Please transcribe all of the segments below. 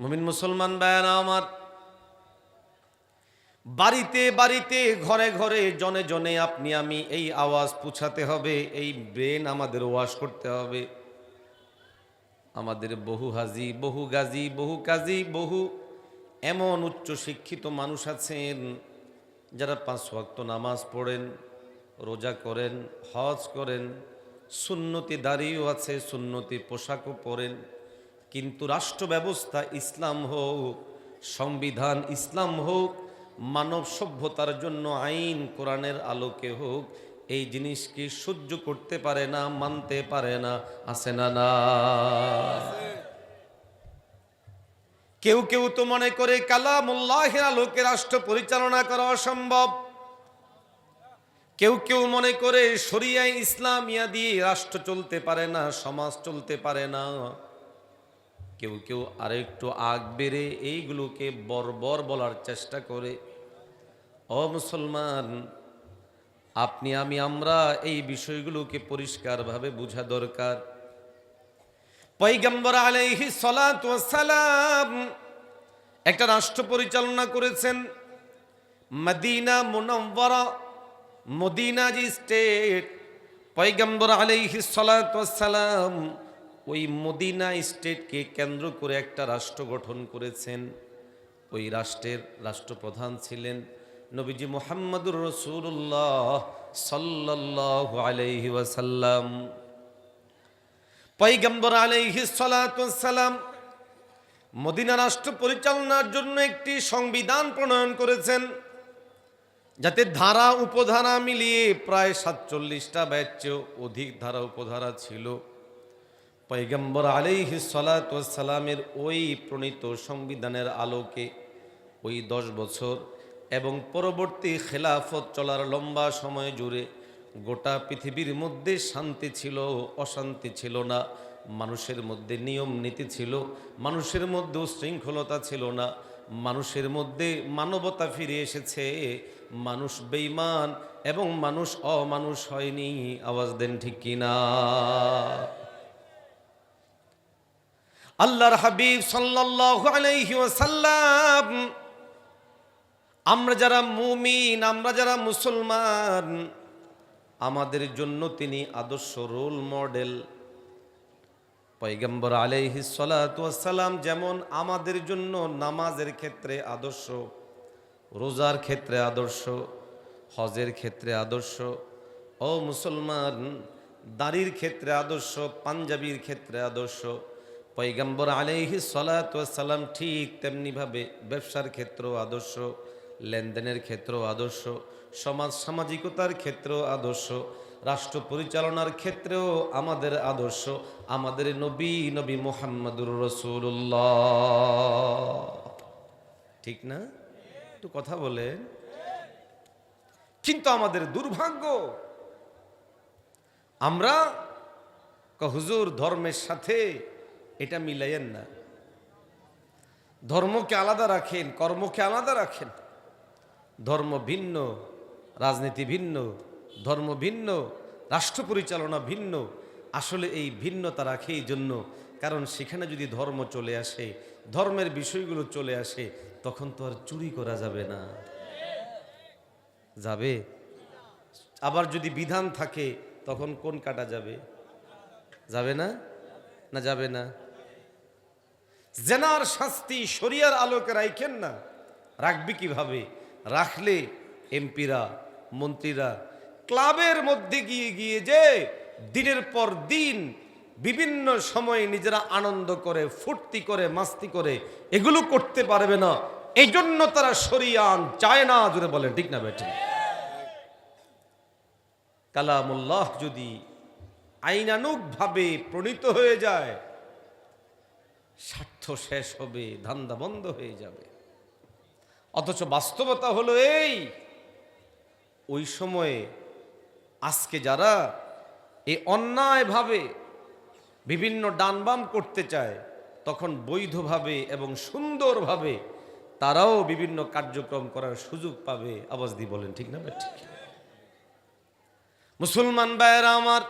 মুমিন মুসলমান বায়ান আমার, বাড়িতে বাড়িতে, ঘরে ঘরে, জনে জনে আপনি, আমি এই আওয়াজ পুছাতে হবে, এই ব্রেন আমাদের ওয়াশ করতে হবে। আমাদের বহু হাজি, বহু গাজী, বহু কাজী, বহু এমন উচ্চ শিক্ষিত মানুষ আছেন, যারা পাঁচ ওয়াক্ত নামাজ পড়েন, রোজা করেন, হজ করেন, সুন্নতি দাঁড়িয়েও আছে, সুন্নতি পোশাকও পরেন। কিন্তু রাষ্ট্র ব্যবস্থা ইসলাম হোক, সংবিধান ইসলাম হোক, মানব সভ্যতার জন্য আইন কোরআনের আলোকে হোক, এই জিনিসকে সহ্য করতে পারে না, মানতে পারে না, আছে না না? কেউ কেউ তো মনে করে কালামুল্লাহের আলোকে রাষ্ট্র পরিচালনা করা অসম্ভব। কেউ কেউ মনে করে শরিয়ায় ইসলামিয়া দিয়ে রাষ্ট্র চলতে পারে না, সমাজ চলতে পারে না। কেউ কেউ আরেকটু আগ বেড়ে এইগুলোকে বর্বর বলার চেষ্টা করে। ও মুসলমান, আপনি, আমি, আমরা এই বিষয়গুলোকে পরিষ্কারভাবে বোঝা দরকার। পৈগম্বর আলাইহি সালাম একটা রাষ্ট্র পরিচালনা করেছেন। মদিনা মুনব্বরা মদিনা যে স্টেট পৈগম্বর আলাইহি সালাম ওই মদিনা স্টেটকে কেন্দ্র করে একটা রাষ্ট্র গঠন করেছেন। ওই রাষ্ট্রের রাষ্ট্রপ্রধান ছিলেন নবীজি মোহাম্মদুর রসুল্লাহ সাল্লাহ আলাইহি ওয়াসাল্লাম। পৈগম্বর আলাইহি সালাম মদিনা রাষ্ট্র পরিচালনার জন্য একটি সংবিধান প্রণয়ন করেছেন, যাতে ধারা উপধারা মিলিয়ে প্রায় সাতচল্লিশটা ব্যাচেও অধিক ধারা উপধারা ছিল। পৈগম্বর আলাইহি সালামের ওই প্রণীত সংবিধানের আলোকে ওই দশ বছর এবং পরবর্তী খেলাফত চলার লম্বা সময় জুড়ে গোটা পৃথিবীর মধ্যে শান্তি ছিল, অশান্তি ছিল না, মানুষের মধ্যে নিয়ম নীতি ছিল, মানুষের মধ্যে উশৃঙ্খলতা ছিল না, মানুষের মধ্যে মানবতা ফিরে এসেছে, মানুষ বেইমান এবং মানুষ অমানুষ হয়নি, আওয়াজ দেন ঠিক কিনা? আল্লাহর হাবিব সাল্লাল্লাহু আলাইহি ওয়াসাল্লাম, আমরা যারা মুমিন, আমরা যারা মুসলমান, আমাদের জন্য তিনি আদর্শ রোল মডেল। পৈগম্বর আলাইহি সালাম যেমন আমাদের জন্য নামাজের ক্ষেত্রে আদর্শ, রোজার ক্ষেত্রে আদর্শ, হজের ক্ষেত্রে আদর্শ, ও মুসলমান, দাড়ির ক্ষেত্রে আদর্শ, পাঞ্জাবির ক্ষেত্রে আদর্শ পৈগম্বর আলাইহি সালাম ঠিক তেমনিভাবে ব্যবসার ক্ষেত্রেও আদর্শ, লেনদেনের ক্ষেত্রেও আদর্শ, সমাজ সামাজিকতার ক্ষেত্রেও আদর্শ, রাষ্ট্র পরিচালনার ক্ষেত্রেও আমাদের আদর্শ, আমাদের নবী নবী মোহাম্মদুর রসুল্লাহ ঠিক না? একটু কথা বলেন। কিন্তু আমাদের দুর্ভাগ্য, আমরা হুজুর ধর্মের সাথে এটা মিলাইয়েন না। ধর্মকে আলাদা রাখেন, কর্মকে আলাদা রাখেন। ধর্ম ভিন্ন, রাজনীতি ভিন্ন, ধর্ম ভিন্ন, রাষ্ট্র পরিচালনা ভিন্ন। আসলে এই ভিন্নতা রাখে এই জন্য, কারণ সেখানে যদি ধর্ম চলে আসে, ধর্মের বিষয়গুলো চলে আসে, তখন তো আর চুরি করা যাবে না। যাবে? আবার যদি বিধান থাকে, তখন কোন কাটা যাবে? যাবে না? না যাবে না? জেনার শাস্তি শরিয়ার আলোকে রাখেন না। রাখবি কীভাবে? রাখলে এমপিরা, মন্ত্রীরা ক্লাবের মধ্যে গিয়ে গিয়ে যে দিনের পর দিন বিভিন্ন সময়ে নিজেরা আনন্দ করে, ফুর্তি করে, মাস্তি করে এগুলো করতে পারবে না। এই জন্য তারা সরিয়ান চায় না জুড়ে বলেন, ঠিক না বেটে কালামুল্লাহ যদি আইনানুগভাবে প্রণীত হয়ে যায় স্বার্থ শেষ হবে, ধান্দা বন্ধ হয়ে যাবে। অথচ বাস্তবতা হলো এই, ওই সময়ে আজকে যারা এই অন্যায়ভাবে বিভিন্ন ডানবাম করতে চায়, তখন বৈধভাবে এবং সুন্দরভাবে তারাও বিভিন্ন কার্যক্রম করার সুযোগ পাবে। আওয়াজ দিয়ে বলেন, ঠিক না? ঠিক। মুসলমান ভাইয়েরা আমার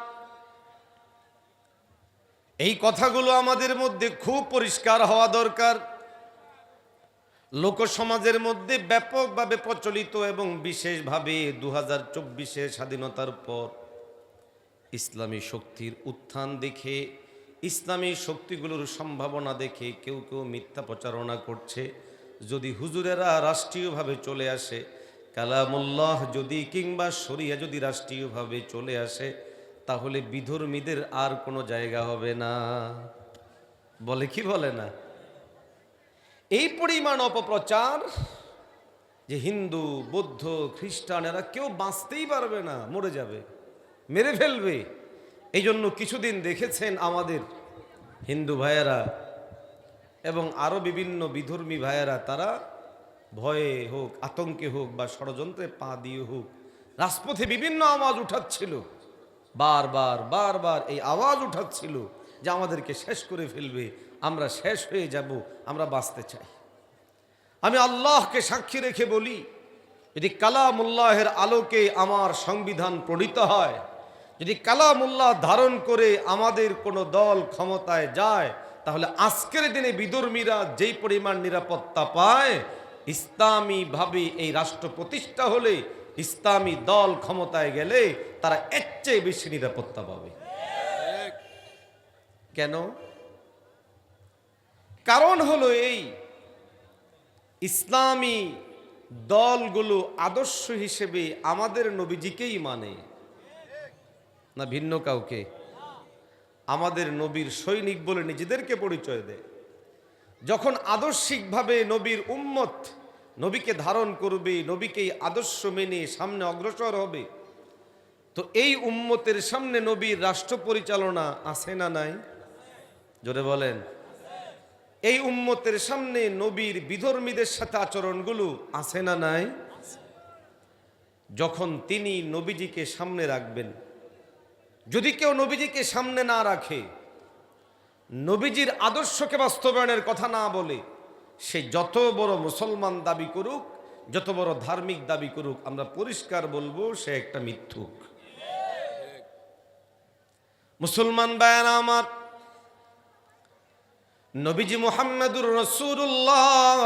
এই কথাগুলো আমাদের মধ্যে খুব পরিষ্কার হওয়া দরকার। লোকসমাজের মধ্যে ব্যাপকভাবে প্রচলিত এবং বিশেষভাবে দু হাজার চব্বিশের স্বাধীনতার পর ইসলামী শক্তির উত্থান দেখে, ইসলামী শক্তিগুলোর সম্ভাবনা দেখে কেউ কেউ মিথ্যা প্রচারণা করছে। যদি হুজুরেরা রাষ্ট্রীয়ভাবে চলে আসে, কালামুল্লাহ যদি কিংবা শরিয়া যদি রাষ্ট্রীয়ভাবে চলে আসে তাহলে বিধর্মীদের আর কোনো জায়গা হবে না। বলে কি বলে না? এই পরিমাণ অপপ্রচার যে হিন্দু, বৌদ্ধ, খ্রিস্টান, এরা কেউ বাঁচতেই পারবে না, মরে যাবে, মেরে ফেলবে। এই জন্য কিছুদিন দেখেছেন আমাদের হিন্দু ভাইয়েরা এবং আরও বিভিন্ন বিধর্মী ভাইয়েরা, তারা ভয়ে হোক, আতঙ্কে হোক বা ষড়যন্ত্রে পা দিয়ে হোক, রাজপথে বিভিন্ন আওয়াজ উঠাচ্ছিল। বারবার বারবার এই আওয়াজ উঠাচ্ছিল যে আমাদেরকে শেষ করে ফেলবে। আমরা শেষ হয়ে যাব, আমরা বাঁচতে চাই। আমি আল্লাহকে সাক্ষী রেখে বলি, যদি কালামুল্লাহের আলোকে আমার সংবিধান প্রণীত হয়, যদি কালামুল্লাহ ধারণ করে আমাদের কোনো দল ক্ষমতায় যায়, তাহলে আজকের দিনে বিধর্মীরা যেই পরিমাণ নিরাপত্তা পায়, ইসলামীভাবে এই রাষ্ট্র প্রতিষ্ঠা হলে ইসলামী দল ক্ষমতায় গেলে তারা এর চেয়ে বেশি নিরাপত্তা পাবে। কেন? কারণ হলো এই, ইসলামী দলগুলো আদর্শ হিসেবে আমাদের নবীজিকেই মানে। না ভিন্ন কাউকে? আমাদের নবীর সৈনিক বলে নিজেদেরকে পরিচয় দেয়। যখন আদর্শিকভাবে নবীর উম্মত নবীকে ধারণ করবে, নবীকেই আদর্শ মেনে সামনে অগ্রসর হবে। তো এই উম্মতের সামনে নবীর রাষ্ট্র পরিচালনা আছে না নাই? জোরে বলেন। এই উম্মতের সামনে নবীর বিধর্মীদের সাথে আচরণগুলো আছে না নাই? যখন তিনি নবীজিকে সামনে রাখবেন, যদি কেউ নবীজিকে সামনে না রাখে, নবীজির আদর্শকে বাস্তবায়নের কথা না বলে সে যত বড় মুসলমান দাবি করুক, যত বড় ধার্মিক দাবি করুক, আমরা পরিষ্কার বলব, সে একটা মিথ্যুক। মুসলমান বায়ানা আমার, নবীজি মোহাম্মদুর রসুল্লাহ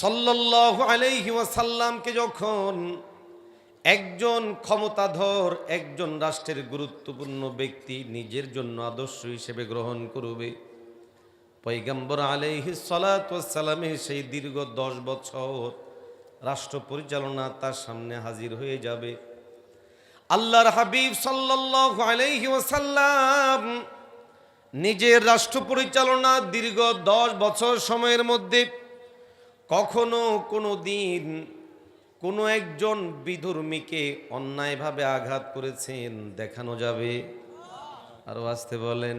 সাল্লাহ আলাইহি ওয়াসাল্লামকে যখন একজন ক্ষমতাধর, একজন রাষ্ট্রের গুরুত্বপূর্ণ ব্যক্তি নিজের জন্য আদর্শ হিসেবে গ্রহণ করবে পৈগম্বর আলাইহি সালাতামে সেই দীর্ঘ দশ বছর রাষ্ট্র পরিচালনা তার সামনে হাজির হয়ে যাবে। আল্লাহর হাবিব সাল্লাহ আলাইহি ওয়াসাল্লাম নিজের রাষ্ট্র পরিচালনা দীর্ঘ দশ বছর সময়ের মধ্যে কখনো কোনো দিন কোনো একজন বিধর্মীকে অন্যায়ভাবে আঘাত করেছেন দেখানো যাবে। আরও আসতে বলেন।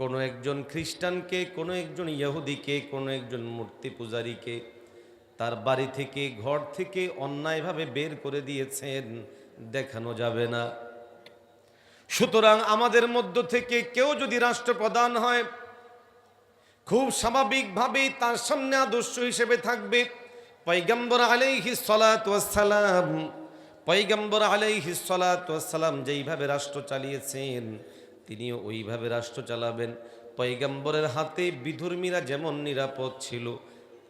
কোনো একজন খ্রিস্টানকে, কোনো একজন ইহুদিকে, কোনো একজন মূর্তি পূজারীকে তার বাড়ি থেকে, ঘর থেকে অন্যায়ভাবে বের করে দিয়েছেন, দেখানো যাবে না। সুতরাং আমাদের মধ্য থেকে কেউ যদি রাষ্ট্রপ্রধান হয়, খুব স্বাভাবিকভাবেই তার সামনে আদর্শ হিসেবে থাকবে। পৈগম্বর আলাইহি সালাম পৈগম্বর আলাইহি সালাম যেইভাবে রাষ্ট্র চালিয়েছেন তিনিও ওইভাবে রাষ্ট্র চালাবেন। পৈগম্বরের হাতে বিধর্মীরা যেমন নিরাপদ ছিল,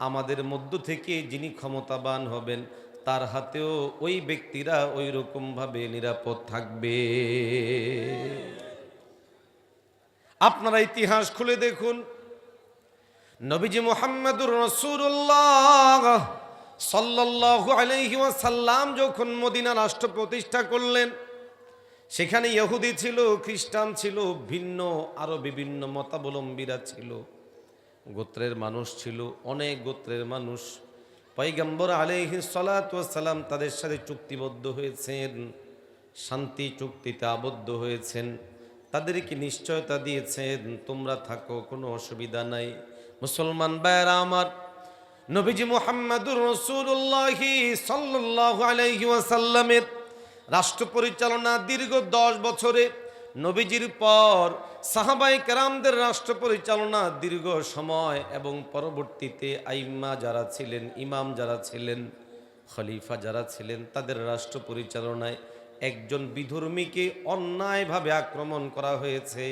আমাদের মধ্য থেকে যিনি ক্ষমতাবান হবেন, তার হাতেও ওই ব্যক্তিরা ওই রকমভাবে নিরাপদ থাকবে। আপনারা ইতিহাস খুলে দেখুন। নবীজি মোহাম্মদুর রসুল্লাহ সাল্লাহ আলহি ওয়াসাল্লাম যখন মদিনা রাষ্ট্র প্রতিষ্ঠা করলেন সেখানে ইহুদি ছিল, খ্রিস্টান ছিল, ভিন্ন আরও বিভিন্ন মতাবলম্বীরা ছিল। গোত্রের মানুষ ছিল, অনেক গোত্রের মানুষ। পৈগম্বর আলহি সালাম তাদের সাথে চুক্তিবদ্ধ হয়েছেন, শান্তি চুক্তিতে আবদ্ধ হয়েছেন। তাদেরকে নিশ্চয়তা দিয়েছেন, তোমরা থাকো, কোনো অসুবিধা নাই। মুসলমান বায়রা আমার, নবীজি মোহাম্মদুর রসুল্লাহি সাল্লাহ আলহি ওয়াসাল্লামের রাষ্ট্র পরিচালনা দীর্ঘ দশ বছরে নবীজির পর সাহাবাই কেরামদের রাষ্ট্র পরিচালনা দীর্ঘ সময় এবং পরবর্তীতে আইম্মা যারা ছিলেন, ইমাম যারা ছিলেন, খলিফা যারা ছিলেন, তাদের রাষ্ট্র পরিচালনায় একজন বিধর্মীকে অন্যায়ভাবে আক্রমণ করা হয়েছে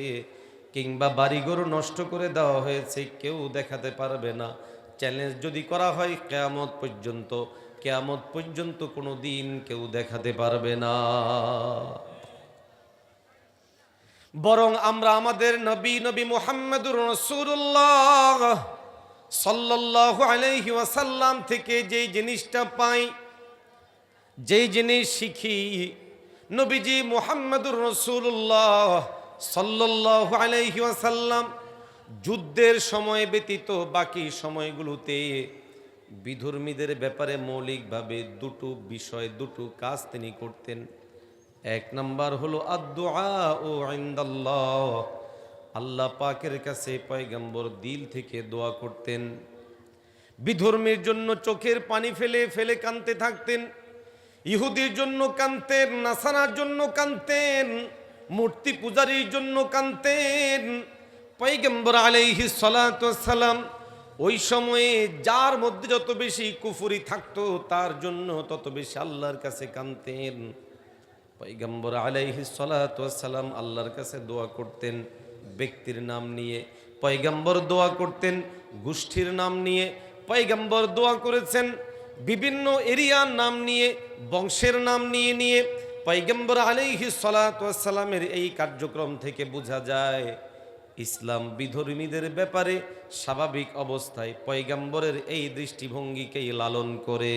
কিংবা বাড়িঘর নষ্ট করে দেওয়া হয়েছে, কেউ দেখাতে পারবে না। চ্যালেঞ্জ যদি করা হয়, কেয়ামত পর্যন্ত কেয়ামত পর্যন্ত কোনো দিন কেউ দেখাতে পারবে না। বরং আমরা আমাদের নবী নবী মোহাম্মদুর রসুল্লাহ সাল্লাল্লাহু আলাইহি ওয়াসাল্লাম থেকে যেই জিনিসটা পাই, যেই জিনিস শিখি, নবীজি মোহাম্মদুর রসুল্লাহ সাল্লাল্লাহু আলাইহি ওয়াসাল্লাম যুদ্ধের সময় ব্যতীত বাকি সময়গুলোতে বিধর্মীদের ব্যাপারে মৌলিকভাবে দুটো বিষয়, দুটো কাজ তিনি করতেন। এক নাম্বার হলো আদুআ ও ইনদাল্লাহ। আল্লাহ পাকের কাছে পয়গম্বর দিল থেকে দোয়া করতেন। বিধর্মীর জন্য চোখের পানি ফেলে ফেলে কানতে থাকতেন। ইহুদির জন্য কানতেন নাসানার জন্য কানতেন মূর্তি পূজারীর জন্য কানতেন পৈগম্বর আলাইহি সালাম ওই সময়ে যার মধ্যে যত বেশি কুফুরি থাকতো, তার জন্য তত বেশি আল্লাহর কাছে কানতেন পৈগম্বর আলাইহি সালাম আল্লাহর কাছে দোয়া করতেন, ব্যক্তির নাম নিয়ে। পয়গম্বর দোয়া করতেন, গোষ্ঠীর নাম নিয়ে। পয়গম্বর দোয়া করেছেন, বিভিন্ন এরিয়ার নাম নিয়ে, বংশের নাম নিয়ে নিয়ে। পয়গম্বর আলাইহি সালামের এই কার্যক্রম থেকে বোঝা যায় ইসলাম বিধর্মীদের ব্যাপারে স্বাভাবিক অবস্থায় পয়গাম্বরের এই দৃষ্টিভঙ্গিকেই লালন করে।